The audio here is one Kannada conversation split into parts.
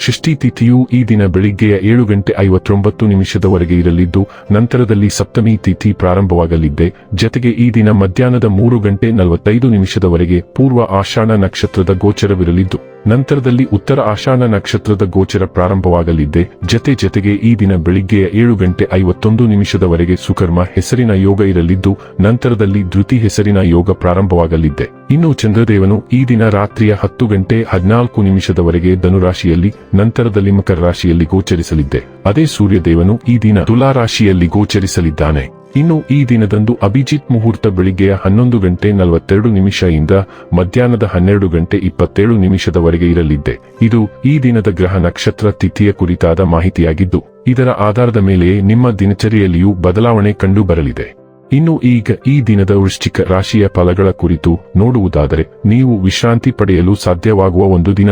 ಷಷ್ಠಿ ತಿಥಿಯು ಈ ದಿನ ಬೆಳಿಗ್ಗೆಯ ಏಳು ಗಂಟೆ ಐವತ್ತೊಂಬತ್ತು ನಿಮಿಷದವರೆಗೆ ಇರಲಿದ್ದು, ನಂತರದಲ್ಲಿ ಸಪ್ತಮಿ ತಿಥಿ ಪ್ರಾರಂಭವಾಗಲಿದ್ದೆ. ಜತೆಗೆ ಈ ದಿನ ಮಧ್ಯಾಹ್ನದ ಮೂರು ಗಂಟೆ ನಲವತ್ತೈದು ನಿಮಿಷದವರೆಗೆ ಪೂರ್ವ ಆಷಾಢ ನಕ್ಷತ್ರದ ಗೋಚರವಿರಲಿದ್ದು. ನಂತರದಲ್ಲಿ ಉತ್ತರ ಆಷಾಢ ನಕ್ಷತ್ರದ ಗೋಚರ ಪ್ರಾರಂಭವಾಗಲಿದ್ದೆ ಜತೆ ಜತೆಗೆ ಈ ದಿನ ಬೆಳಿಗ್ಗೆಯ ಏಳು ಗಂಟೆ ಐವತ್ತೊಂದು ನಿಮಿಷದವರೆಗೆ ಸುಕರ್ಮ ಹೆಸರಿನ ಯೋಗ ಇರಲಿದ್ದು, ನಂತರದಲ್ಲಿ ಧೃತಿ ಹೆಸರಿನ ಯೋಗ ಪ್ರಾರಂಭವಾಗಲಿದ್ದೆ ಇನ್ನು ಚಂದ್ರದೇವನು ಈ ದಿನ ರಾತ್ರಿಯ ಹತ್ತು ಗಂಟೆ ಹದಿನಾಲ್ಕು ನಿಮಿಷದವರೆಗೆ ಧನುರಾಶಿಯಲ್ಲಿ, ನಂತರದಲ್ಲಿ ಮಕರ ರಾಶಿಯಲ್ಲಿ ಗೋಚರಿಸಲಿದ್ದೆ ಅದೇ ಸೂರ್ಯದೇವನು ಈ ದಿನ ತುಲಾರಾಶಿಯಲ್ಲಿ ಗೋಚರಿಸಲಿದ್ದಾನೆ. ಇನ್ನು ಈ ದಿನದಂದು ಅಭಿಜಿತ್ ಮುಹೂರ್ತ ಬೆಳಿಗ್ಗೆಯ ಹನ್ನೊಂದು ಗಂಟೆ ನಲವತ್ತೆರಡು ನಿಮಿಷದಿಂದ ಮಧ್ಯಾಹ್ನದ ಹನ್ನೆರಡು ಗಂಟೆ ಇಪ್ಪತ್ತೇಳು ನಿಮಿಷದವರೆಗೆ ಇರಲಿದ್ದೆ. ಇದು ಈ ದಿನದ ಗ್ರಹ ನಕ್ಷತ್ರ ತಿಥಿಯ ಕುರಿತಾದ ಮಾಹಿತಿಯಾಗಿದ್ದು, ಇದರ ಆಧಾರದ ಮೇಲೆಯೇ ನಿಮ್ಮ ದಿನಚರಿಯಲ್ಲಿಯೂ ಬದಲಾವಣೆ ಕಂಡು ಬರಲಿದೆ ಇನ್ನು ಈಗ ಈ ದಿನದ ವೃಶ್ಚಿಕ ರಾಶಿಯ ಫಲಗಳ ಕುರಿತು ನೋಡುವುದಾದರೆ, ನೀವು ವಿಶ್ರಾಂತಿ ಪಡೆಯಲು ಸಾಧ್ಯವಾಗುವ ಒಂದು ದಿನ.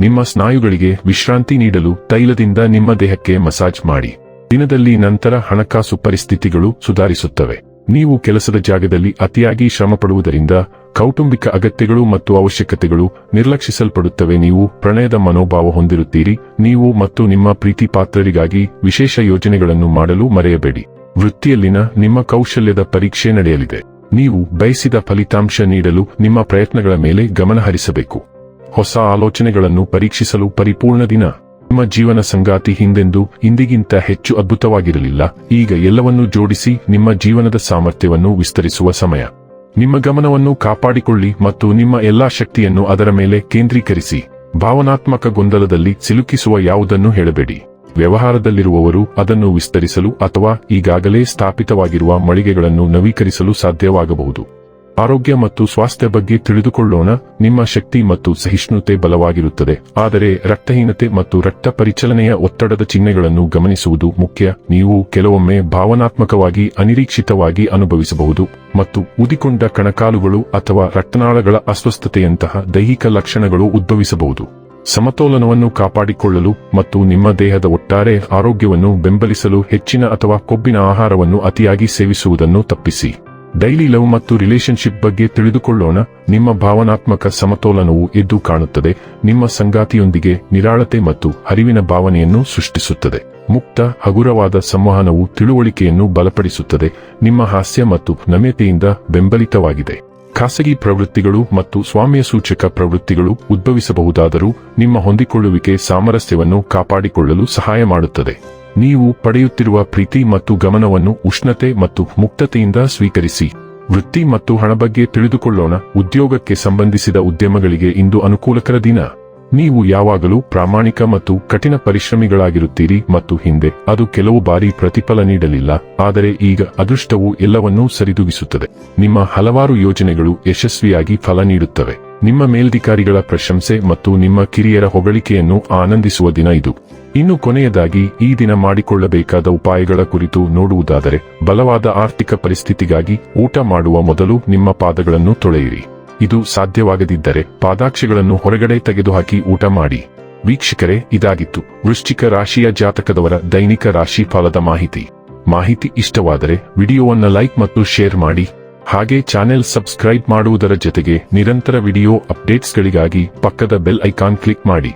ನಿಮ್ಮ ಸ್ನಾಯುಗಳಿಗೆ ವಿಶ್ರಾಂತಿ ನೀಡಲು ತೈಲದಿಂದ ನಿಮ್ಮ ದೇಹಕ್ಕೆ ಮಸಾಜ್ ಮಾಡಿ. ದಿನದಲ್ಲಿ ನಂತರ ಹಣಕಾಸು ಪರಿಸ್ಥಿತಿಗಳು ಸುಧಾರಿಸುತ್ತವೆ. ನೀವು ಕೆಲಸದ ಜಾಗದಲ್ಲಿ ಅತಿಯಾಗಿ ಶ್ರಮ ಪಡುವುದರಿಂದ ಕೌಟುಂಬಿಕ ಅಗತ್ಯಗಳು ಮತ್ತು ಅವಶ್ಯಕತೆಗಳು ನಿರ್ಲಕ್ಷಿಸಲ್ಪಡುತ್ತವೆ. ನೀವು ಪ್ರಣಯದ ಮನೋಭಾವ ಹೊಂದಿರುತ್ತೀರಿ. ನೀವು ಮತ್ತು ನಿಮ್ಮ ಪ್ರೀತಿ ಪಾತ್ರರಿಗಾಗಿ ವಿಶೇಷ ಯೋಜನೆಗಳನ್ನು ಮಾಡಲು ಮರೆಯಬೇಡಿ. ವೃತ್ತಿಯಲ್ಲಿನ ನಿಮ್ಮ ಕೌಶಲ್ಯದ ಪರೀಕ್ಷೆ ನಡೆಯಲಿದೆ. ನೀವು ಬಯಸಿದ ಫಲಿತಾಂಶ ನೀಡಲು ನಿಮ್ಮ ಪ್ರಯತ್ನಗಳ ಮೇಲೆ ಗಮನ ಹರಿಸಬೇಕು ಹೊಸ ಆಲೋಚನೆಗಳನ್ನು ಪರೀಕ್ಷಿಸಲು ಪರಿಪೂರ್ಣ ದಿನ. ನಿಮ್ಮ ಜೀವನ ಸಂಗಾತಿ ಹಿಂದೆಂದು ಇಂದಿಗಿಂತ ಹೆಚ್ಚು ಅದ್ಭುತವಾಗಿರಲಿಲ್ಲ. ಈಗ ಎಲ್ಲವನ್ನೂ ಜೋಡಿಸಿ ನಿಮ್ಮ ಜೀವನದ ಸಾಮರ್ಥ್ಯವನ್ನು ವಿಸ್ತರಿಸುವ ಸಮಯ. ನಿಮ್ಮ ಗಮನವನ್ನು ಕಾಪಾಡಿಕೊಳ್ಳಿ ಮತ್ತು ನಿಮ್ಮ ಎಲ್ಲಾ ಶಕ್ತಿಯನ್ನು ಅದರ ಮೇಲೆ ಕೇಂದ್ರೀಕರಿಸಿ. ಭಾವನಾತ್ಮಕ ಗೊಂದಲದಲ್ಲಿ ಸಿಲುಕಿಸುವ ಯಾವುದನ್ನು ಹೇಳಬೇಡಿ. ವ್ಯವಹಾರದಲ್ಲಿರುವವರು ಅದನ್ನು ವಿಸ್ತರಿಸಲು ಅಥವಾ ಈಗಾಗಲೇ ಸ್ಥಾಪಿತವಾಗಿರುವ ಮಳಿಗೆಗಳನ್ನು ನವೀಕರಿಸಲು ಸಾಧ್ಯವಾಗಬಹುದು. ಆರೋಗ್ಯ ಮತ್ತು ಸ್ವಾಸ್ಥ್ಯ ಬಗ್ಗೆ ತಿಳಿದುಕೊಳ್ಳೋಣ. ನಿಮ್ಮ ಶಕ್ತಿ ಮತ್ತು ಸಹಿಷ್ಣುತೆ ಬಲವಾಗಿರುತ್ತದೆ. ಆದರೆ ರಕ್ತಹೀನತೆ ಮತ್ತು ರಕ್ತ ಪರಿಚಲನೆಯ ಒತ್ತಡದ ಚಿಹ್ನೆಗಳನ್ನು ಗಮನಿಸುವುದು ಮುಖ್ಯ. ನೀವು ಕೆಲವೊಮ್ಮೆ ಭಾವನಾತ್ಮಕವಾಗಿ ಅನಿರೀಕ್ಷಿತವಾಗಿ ಅನುಭವಿಸಬಹುದು. ಮತ್ತು ಉದಿಕೊಂಡ ಕಣಕಾಲುಗಳು ಅಥವಾ ರಕ್ತನಾಳಗಳ ಅಸ್ವಸ್ಥತೆಯಂತಹ ದೈಹಿಕ ಲಕ್ಷಣಗಳು ಉದ್ಭವಿಸಬಹುದು. ಸಮತೋಲನವನ್ನು ಕಾಪಾಡಿಕೊಳ್ಳಲು ಮತ್ತು ನಿಮ್ಮ ದೇಹದ ಒಟ್ಟಾರೆ ಆರೋಗ್ಯವನ್ನು ಬೆಂಬಲಿಸಲು ಹೆಚ್ಚಿನ ಅಥವಾ ಕೊಬ್ಬಿನ ಆಹಾರವನ್ನು ಅತಿಯಾಗಿ ಸೇವಿಸುವುದನ್ನು ತಪ್ಪಿಸಿ. ಡೈಲಿ ಲವ್ ಮತ್ತು ರಿಲೇಶನ್ಶಿಪ್ ಬಗ್ಗೆ ತಿಳಿದುಕೊಳ್ಳೋಣ. ನಿಮ್ಮ ಭಾವನಾತ್ಮಕ ಸಮತೋಲನವು ಎದ್ದು ಕಾಣುತ್ತದೆ. ನಿಮ್ಮ ಸಂಗಾತಿಯೊಂದಿಗೆ ನಿರಾಳತೆ ಮತ್ತು ಹರಿವಿನ ಭಾವನೆಯನ್ನು ಸೃಷ್ಟಿಸುತ್ತದೆ. ಮುಕ್ತ, ಹಗುರವಾದ ಸಂವಹನವು ತಿಳುವಳಿಕೆಯನ್ನು ಬಲಪಡಿಸುತ್ತದೆ. ನಿಮ್ಮ ಹಾಸ್ಯ ಮತ್ತು ನಮ್ಯತೆಯಿಂದ ಬೆಂಬಲಿತವಾಗಿದೆ. ಖಾಸಗಿ ಪ್ರವೃತ್ತಿಗಳು ಮತ್ತು ಸ್ವಾಮ್ಯ ಸೂಚಕ ಪ್ರವೃತ್ತಿಗಳು ಉದ್ಭವಿಸಬಹುದಾದರೂ ನಿಮ್ಮ ಹೊಂದಿಕೊಳ್ಳುವಿಕೆ ಸಾಮರಸ್ಯವನ್ನು ಕಾಪಾಡಿಕೊಳ್ಳಲು ಸಹಾಯ ಮಾಡುತ್ತದೆ. ನೀವು ಪಡೆಯುತ್ತಿರುವ ಪ್ರೀತಿ ಮತ್ತು ಗಮನವನ್ನು ಉಷ್ಣತೆ ಮತ್ತು ಮುಕ್ತತೆಯಿಂದ ಸ್ವೀಕರಿಸಿ. ವೃತ್ತಿ ಮತ್ತು ಹಣ ಬಗ್ಗೆ ತಿಳಿದುಕೊಳ್ಳೋಣ. ಉದ್ಯೋಗಕ್ಕೆ ಸಂಬಂಧಿಸಿದ ಉದ್ಯಮಗಳಿಗೆ ಇಂದು ಅನುಕೂಲಕರ ದಿನ. ನೀವು ಯಾವಾಗಲೂ ಪ್ರಾಮಾಣಿಕ ಮತ್ತು ಕಠಿಣ ಪರಿಶ್ರಮಿಗಳಾಗಿರುತ್ತೀರಿ ಮತ್ತು ಹಿಂದೆ ಅದು ಕೆಲವು ಬಾರಿ ಪ್ರತಿಫಲ ನೀಡಲಿಲ್ಲ. ಆದರೆ ಈಗ ಅದೃಷ್ಟವು ಎಲ್ಲವನ್ನೂ ಸರಿದೂಗಿಸುತ್ತದೆ. ನಿಮ್ಮ ಹಲವಾರು ಯೋಜನೆಗಳು ಯಶಸ್ವಿಯಾಗಿ ಫಲ ನೀಡುತ್ತವೆ. ನಿಮ್ಮ ಮೇಲ್ಧಿಕಾರಿಗಳ ಪ್ರಶಂಸೆ ಮತ್ತು ನಿಮ್ಮ ಕಿರಿಯರ ಹೊಗಳಿಕೆಯನ್ನು ಆನಂದಿಸುವ ದಿನ ಇದು. ಇನ್ನು ಕೊನೆಯದಾಗಿ ಈ ದಿನ ಮಾಡಿಕೊಳ್ಳಬೇಕಾದ ಉಪಾಯಗಳ ಕುರಿತು ನೋಡುವುದಾದರೆ, ಬಲವಾದ ಆರ್ಥಿಕ ಪರಿಸ್ಥಿತಿಗಾಗಿ ಊಟ ಮಾಡುವ ಮೊದಲು ನಿಮ್ಮ ಪಾದಗಳನ್ನು ತೊಳೆಯಿರಿ. ಇದು ಸಾಧ್ಯವಾಗದಿದ್ದರೆ ಪಾದಾಕ್ಷಿಗಳನ್ನು ಹೊರಗಡೆ ತೆಗೆದುಹಾಕಿ ಊಟ ಮಾಡಿ. ವೀಕ್ಷಕರೇ, ಇದಾಗಿತ್ತು. ವೃಶ್ಚಿಕ ರಾಶಿಯ ಜಾತಕದವರ ದೈನಿಕ ರಾಶಿ ಫಲದ ಮಾಹಿತಿ. ಮಾಹಿತಿ ಇಷ್ಟವಾದರೆ ವಿಡಿಯೋವನ್ನ ಲೈಕ್ ಮತ್ತು ಶೇರ್ ಮಾಡಿ. ಹಾಗೆ ಚಾನೆಲ್ ಸಬ್ಸ್ಕ್ರೈಬ್ ಮಾಡುವುದರ ಜೊತೆಗೆ ನಿರಂತರ ವಿಡಿಯೋ ಅಪ್ಡೇಟ್ಸ್ಗಳಿಗಾಗಿ ಪಕ್ಕದ ಬೆಲ್ ಐಕಾನ್ ಕ್ಲಿಕ್ ಮಾಡಿ.